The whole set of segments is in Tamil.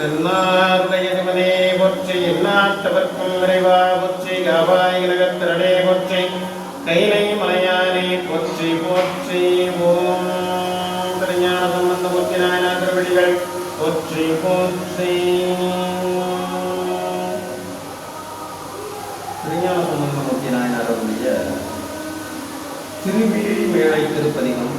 தென்னார்ந்தயதிபதே போற்றி எல்லாத்தவர்க்கும் நிறைவா போற்றி காவாய் நகத்திரடே போற்றி கைலை மலையானே போற்றி போற்றி ஓம் திருஞான சம்பந்த போற்றி நாயனா திருவடிகள் போற்றி போற்றி. திருஞான சம்பந்த போற்றி நாயனாருடைய திருவிழி மேளை திருப்பதிகம்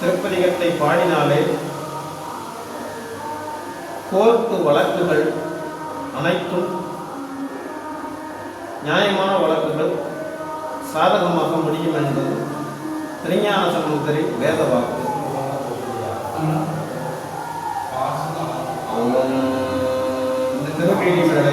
திருப்பதிகத்தை பாடினாலே கோர்ட்டு வழக்குகள் அனைத்தும் நியாயமான வழக்குகள் சாதகமாக முடியும் என்பது திருஞான சமுத்திரின் வேத வாக்கு. இந்த திருவிழி மேளை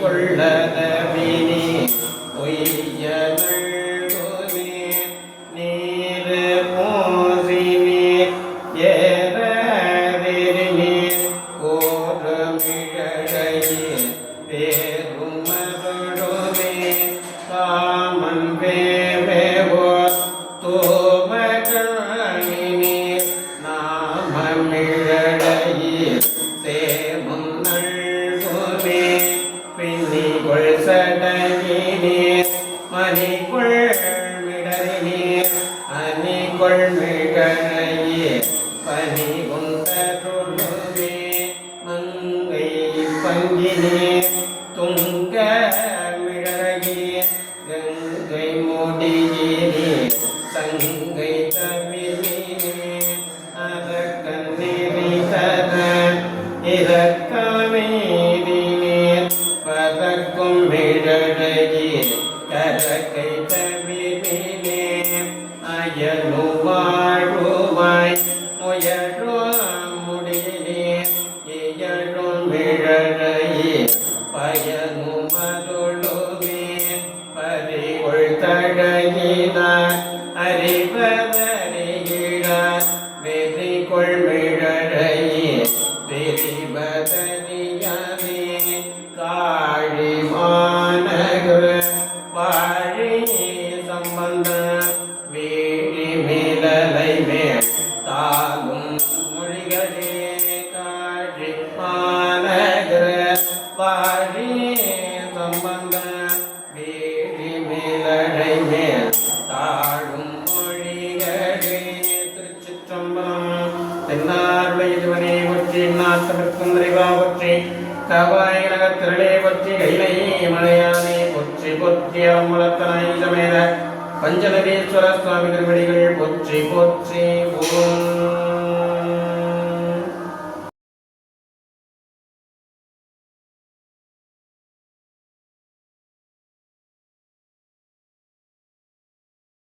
தீரவே காசு நழுவே மாசின் மிழகையே ஏசல் இல்லையே இறைவராயினே மறைக்குள் விளங்கே கரைக்குள் காசினை முறைமை நல்குமே செய்யமே நீயே மெய்க்குள் விழகே பைக்குள்ளதவினே பொய்ய நல்குமே நீரு மோசினே ஏறினே கோரமிழையே Amém. பயனு மருளுமே பறிகொள் தழகினார் அறிவதறிகிறார் வெறிகொள் மிழலையே வெறிவதறியாமே காழி மாநகர் வாழி சம்பந்த வீழி மேலலை மேல் தாகும் மொழிகளே காழி மாநகர நாட்டமிருக்கும் நிறைவா ஒற்றி கவாய் நகத்திரளே ஒற்றி கைலை மலையானே பொற்றி பொற்றி அம்மலத்தனை சமேத பஞ்சநதீஸ்வர சுவாமி திருவடிகள் பொற்றி பொற்றி ஓம்